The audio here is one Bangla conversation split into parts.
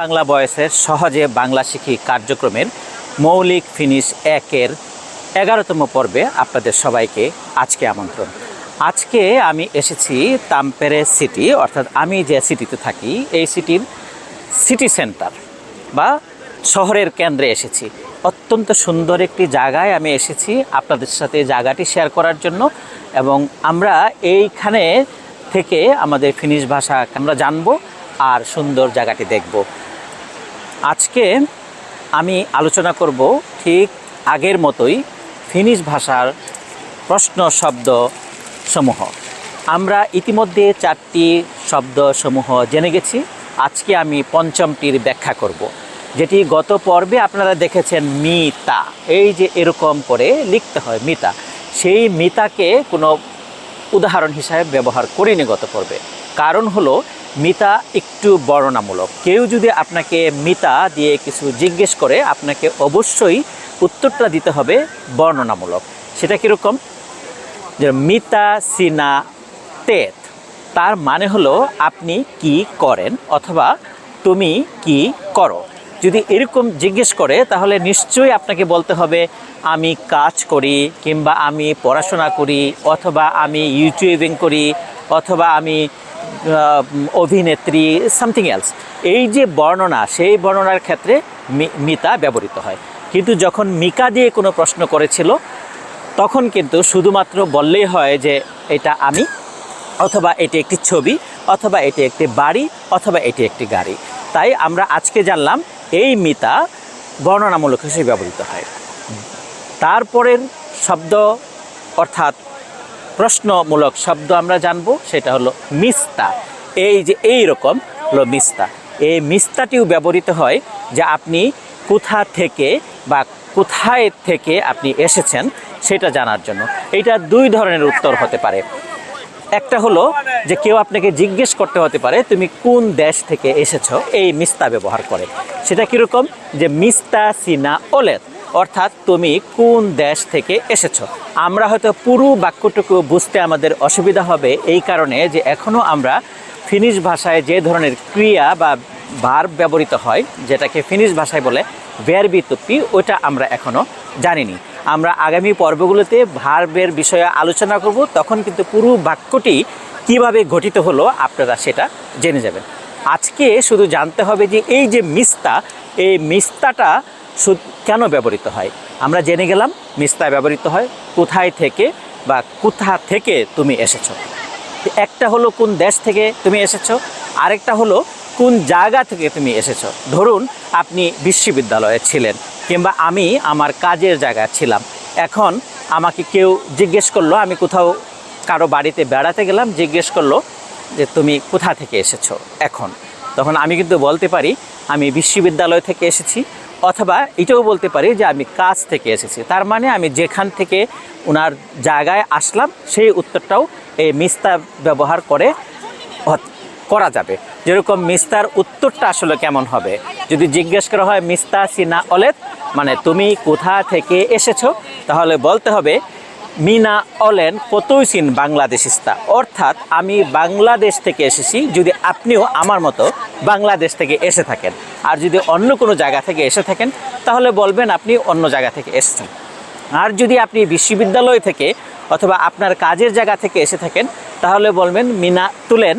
বাংলা বয়সের সহজে বাংলা শিখি কার্যক্রমের মৌলিক ফিনিশ একের এগারোতম পর্বে আপনাদের সবাইকে আজকে আমন্ত্রণ। আজকে আমি এসেছি তাম্পেরে সিটি, অর্থাৎ আমি যে সিটিতে থাকি, এই সিটির সিটি সেন্টার বা শহরের কেন্দ্রে এসেছি। অত্যন্ত সুন্দর একটি জায়গায় আমি এসেছি আপনাদের সাথে জায়গাটি শেয়ার করার জন্য এবং আমরা এইখানে থেকে আমাদের ফিনিশ ভাষা আমরা জানব আর সুন্দর জায়গাটি দেখব। আজকে আমি আলোচনা করব ঠিক আগের মতোই ফিনিশ ভাষার প্রশ্ন শব্দ সমূহ। আমরা ইতিমধ্যে চারটি শব্দ সমূহ জেনে গেছি। আজকে আমি পঞ্চমটির ব্যাখ্যা করব। যেটি গত পর্বে আপনারা দেখেছেন মিতা। এই যে এরকম করে লিখতে হয় মিতা। সেই মিতাকে কোনো উদাহরণ হিসাবে ব্যবহার করিনি গত পর্বে। কারণ হলো মিতা একটু বর্ণনামূলক। কেউ যদি আপনাকে মিতা দিয়ে কিছু জিজ্ঞেস করে, আপনাকে অবশ্যই উত্তরটা দিতে হবে বর্ণনামূলক। সেটা কীরকম? যে মিতা সিনা তেত। তার মানে হলো আপনি কি করেন অথবা তুমি কি করো। যদি এরকম জিজ্ঞেস করে, তাহলে নিশ্চয়ই আপনাকে বলতে হবে, আমি কাজ করি কিংবা আমি পড়াশোনা করি, অথবা আমি ইউটিউবিং করি, অথবা আমি অভিনেত্রী সামথিং এলস এই যে বর্ণনা, সেই বর্ণনার ক্ষেত্রে মিতা ব্যবহৃত হয়। কিন্তু যখন মিকা দিয়ে কোনো প্রশ্ন করেছিল, তখন কিন্তু শুধুমাত্র বললেই হয় যে এটা আমি, অথবা এটি একটি ছবি, অথবা এটি একটি বাড়ি, অথবা এটি একটি গাড়ি। তাই আমরা আজকে জানলাম, এই মিতা বর্ণনামূলক হিসেবে ব্যবহৃত হয়। তারপরের শব্দ, অর্থাৎ প্রশ্নমূলক শব্দ আমরা জানব, সেটা হলো মিস্তা। এই যে এই রকম হলো মিস্তা। এই মিস্তাটিও ব্যবহৃত হয় যে আপনি কোথা থেকে বা কোথায় থেকে আপনি এসেছেন সেটা জানার জন্য। এটা দুই ধরনের উত্তর হতে পারে। একটা হলো যে কেউ আপনাকে জিজ্ঞেস করতে হতে পারে, তুমি কোন দেশ থেকে এসেছ? এই মিস্তা ব্যবহার করে। সেটা কীরকম? যে মিস্তা সিনা ওলেত অর্থাৎ তুমি কোন দেশ থেকে এসেছ? আমরা হয়তো পুরো বাক্যটুকু বুঝতে আমাদের অসুবিধা হবে এই কারণে যে এখনও আমরা ফিনিশ ভাষায় যে ধরনের ক্রিয়া বা ভার ব্যবহৃত হয়, যেটাকে ফিনিশ ভাষায় বলে ভ্যারবি তুপ্পি ওটা আমরা এখনও জানিনি। আমরা আগামী পর্বগুলোতে ভার্বের বিষয়ে আলোচনা করব, তখন কিন্তু পুরো বাক্যটি কীভাবে গঠিত হলো আপনারা সেটা জেনে যাবেন। আজকে শুধু জানতে হবে যে এই যে মিস্তা, এই মিস্তাটা শু- কেন ব্যবহৃত হয়? আমরা জেনে গেলাম মিস্তা ব্যবহৃত হয়, কোথায় থেকে বা কোথা থেকে তুমি এসেছ। একটা হলো কোন দেশ থেকে তুমি এসেছ, আরেকটা হলো কোন জায়গা থেকে তুমি এসেছ। ধরুন আপনি বিশ্ববিদ্যালয়ে ছিলেন কিংবা আমি আমার কাজের জায়গায় ছিলাম। এখন আমাকে কেউ জিজ্ঞেস করল, আমি কোথাও কারও বাড়িতে বেড়াতে গেলাম, জিজ্ঞেস করল যে তুমি কোথা থেকে এসেছ এখন? তখন আমি কিন্তু বলতে পারি, আমি বিশ্ববিদ্যালয় থেকে এসেছি অথবা এটাও বলতে পারি যে আমি কাজ থেকে এসেছি। তার মানে আমি যেখান থেকে ওনার জায়গায় আসলাম, সেই উত্তরটাও এই মিস্তা ব্যবহার করে করা যাবে। যেরকম মিস্তার উত্তরটা আসলে কেমন হবে? যদি জিজ্ঞেস করা হয়, মিস্তা সিনা অলেত মানে তুমি কোথা থেকে এসেছ? তাহলে বলতে হবে, মিনা অলেন কতইসিন বাংলাদেশিস্তা? অর্থাৎ আমি বাংলাদেশ থেকে এসেছি, যদি আপনিও আমার মতো বাংলাদেশ থেকে এসে থাকেন। আর যদি অন্য কোনো জায়গা থেকে এসে থাকেন, তাহলে বলবেন আপনি অন্য জায়গা থেকে এসেছেন। আর যদি আপনি বিশ্ববিদ্যালয় থেকে অথবা আপনার কাজের জায়গা থেকে এসে থাকেন, তাহলে বলবেন মিনা তুলেন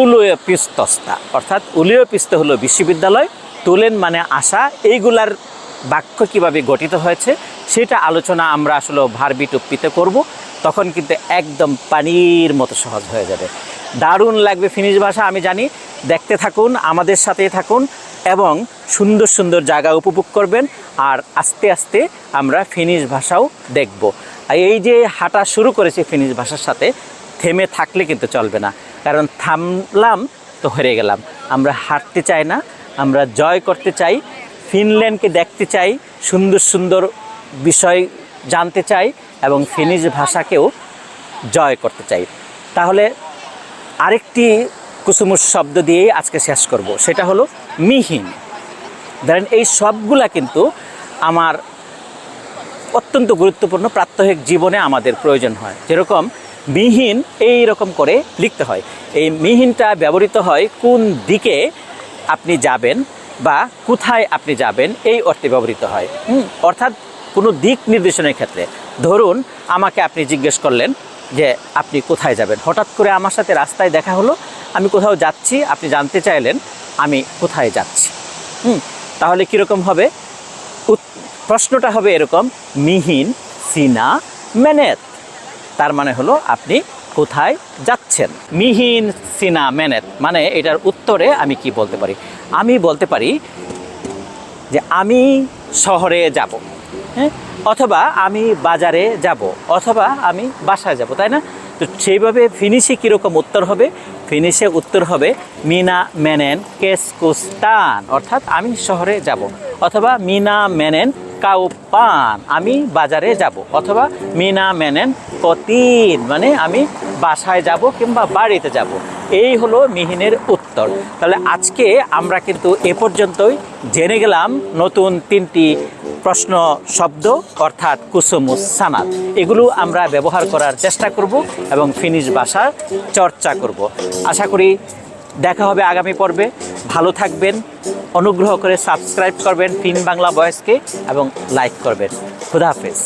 উলয় পিস্তস্তা অর্থাৎ উলয় পিস্ত হলো বিশ্ববিদ্যালয়, তুলেন মানে আশা, এইগুলার বাক্য কীভাবে গঠিত হয়েছে, সেটা আলোচনা আমরা আসলে ভারবি টুপ্পিতে করব, তখন কিন্তু একদম পানির মতো সহজ হয়ে যাবে। দারুণ লাগবে ফিনিশ ভাষা, আমি জানি। দেখতে থাকুন, আমাদের সাথেই থাকুন এবং সুন্দর সুন্দর জায়গা উপভোগ করবেন। আর আস্তে আস্তে আমরা ফিনিশ ভাষাও দেখব। আর এই যে হাঁটা শুরু করেছি ফিনিশ ভাষার সাথে, থেমে থাকলে কিন্তু চলবে না। কারণ থামলাম তো হেরে গেলাম। আমরা হাঁটতে চাই না, আমরা জয় করতে চাই ফিনল্যান্ডকে দেখতে চাই, সুন্দর সুন্দর বিষয় জানতে চাই এবং ফিনিশ ভাষাকেও জয় করতে চাই। তাহলে আরেকটি কুসুমুস শব্দ দিয়েই আজকে শেষ করব। সেটা হলো মিহিন। ধরেন এই সবগুলা কিন্তু আমার অত্যন্ত গুরুত্বপূর্ণ প্রাত্যহিক জীবনে আমাদের প্রয়োজন হয়। যেরকম মিহিন এই রকম করে লিখতে হয়। এই মিহিনটা ব্যবহৃত হয় কোন দিকে আপনি যাবেন বা কোথায় আপনি যাবেন এই অর্থে ব্যবহৃত হয়। অর্থাৎ কোনো দিক নির্দেশনের ক্ষেত্রে। ধরুন, আমাকে আপনি জিজ্ঞেস করলেন যে আপনি কোথায় যাবেন। হঠাৎ করে আমার সাথে রাস্তায় দেখা হলো, আমি কোথাও যাচ্ছি, আপনি জানতে চাইলেন, আমি কোথায় যাচ্ছি। হুম, তাহলে কীরকম হবে? প্রশ্নটা হবে এরকম, মিহিন সিনা মেনেত। তার মানে হলো আপনি কোথায় যাচ্ছেন? মিহিন সিনা মেনেত। মানে এটার উত্তরে আমি কি বলতে পারি? আমি বলতে পারি যে আমি শহরে যাব। হ্যাঁ অথবা আমি বাজারে যাব, অথবা আমি বাসায় যাব, তাই না? তো সেইভাবে ফিনিশে কীরকম উত্তর হবে? ফিনিশে উত্তর হবে মিনা মেনেন কেসকুস্তান, অর্থাৎ আমি শহরে যাব, অথবা মিনা মেনেন কাউপান আমি বাজারে যাব অথবা মিনা মেনেন কতিন মানে আমি বাসায় যাব কিংবা বাড়িতে যাব। এই হলো মিহিনের উত্তর। তাহলে আজকে আমরা কিন্তু এ পর্যন্তই। জেনে গেলাম নতুন তিনটি প্রশ্ন শব্দ, অর্থাৎ কুসুমুস সানাত এগুলো আমরা ব্যবহার করার চেষ্টা করব এবং ফিনিশ ভাষা চর্চা করব। আশা করি দেখা হবে আগামী পর্বে। ভালো থাকবেন অনুগ্রহ করে সাবস্ক্রাইব করবেন ফিন বাংলা বয়েসকে এবং লাইক করবেন। খুদাহাফেজ